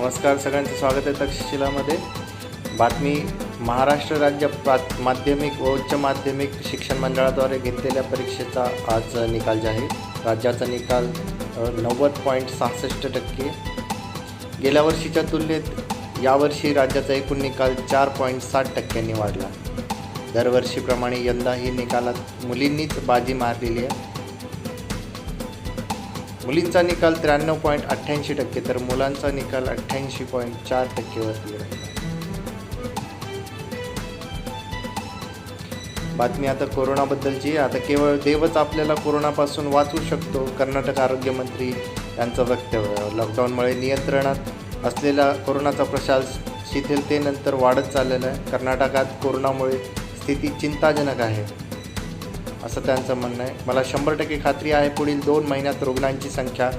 नमस्कार सगळ्यांचं स्वागत आहे तक्षशिलामध्ये. बातमी महाराष्ट्र राज्य प्रात माध्यमिक व उच्च माध्यमिक शिक्षण मंडळाद्वारे घेतलेल्या परीक्षेचा आज निकाल जाहीर. राज्याचा निकाल नव्वद पॉईंट सहासष्ट टक्के. गेल्या वर्षीच्या तुलनेत यावर्षी राज्याचा एकूण निकाल चार पॉईंट साठ टक्क्यांनी वाढला. दरवर्षीप्रमाणे यंदाही निकालात मुलींनीच बाजी मारलेली आहे. मुलींचा निकाल त्र्याण्णव पॉईंट अठ्ठ्याऐंशी टक्के तर मुलांचा निकाल अठ्ठ्याऐंशी पॉईंट चार टक्केवरती बातमी आता कोरोनाबद्दलची आता केवळ देवच आपल्याला कोरोनापासून वाचू शकतो कर्नाटक आरोग्यमंत्री यांचं वक्तव्य. लॉकडाऊनमुळे नियंत्रणात असलेला कोरोनाचा प्रसार शिथिलतेनंतर वाढत चाललेला आहे. कर्नाटकात कोरोनामुळे स्थिती चिंताजनक आहे. असं त्यांचं म्हणणं आहे. मला शंभर टक्के खात्री आहे पुढील दोन महिन्यात रुग्णांची संख्या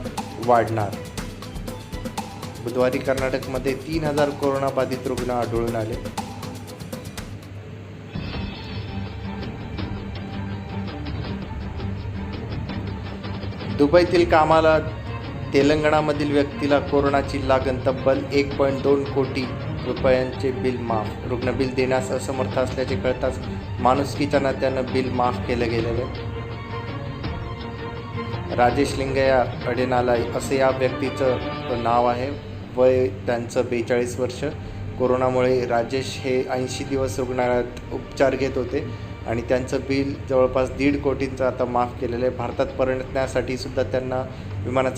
वाढणार. बुधवारी कर्नाटकमध्ये तीन हजार कोरोनाबाधित रुग्ण आढळून आले. दुबईतील कामाला तेलंगणामधील व्यक्तीला कोरोनाची लागण तब्बल एक पॉईंट दोन कोटी रुपयांचे बिल माफ. रुग्ण बिल देण्यास असमर्थ असल्याचे कळताच माणुसकीच्या नात्यानं बिल माफ केलं गेलेलं. आहे राजेश लिंगया अडेनाला असं या व्यक्तीचं नाव आहे. वय त्यांचं बेचाळीस वर्ष. कोरोनामुळे राजेश हे ऐंशी दिवस रुग्णालयात उपचार घेत होते आणि त्यांचं बिल जवळपास दीड कोटींचं आता माफ केलेलं आहे. भारतात परतण्यासाठी सुद्धा त्यांना विमानाचा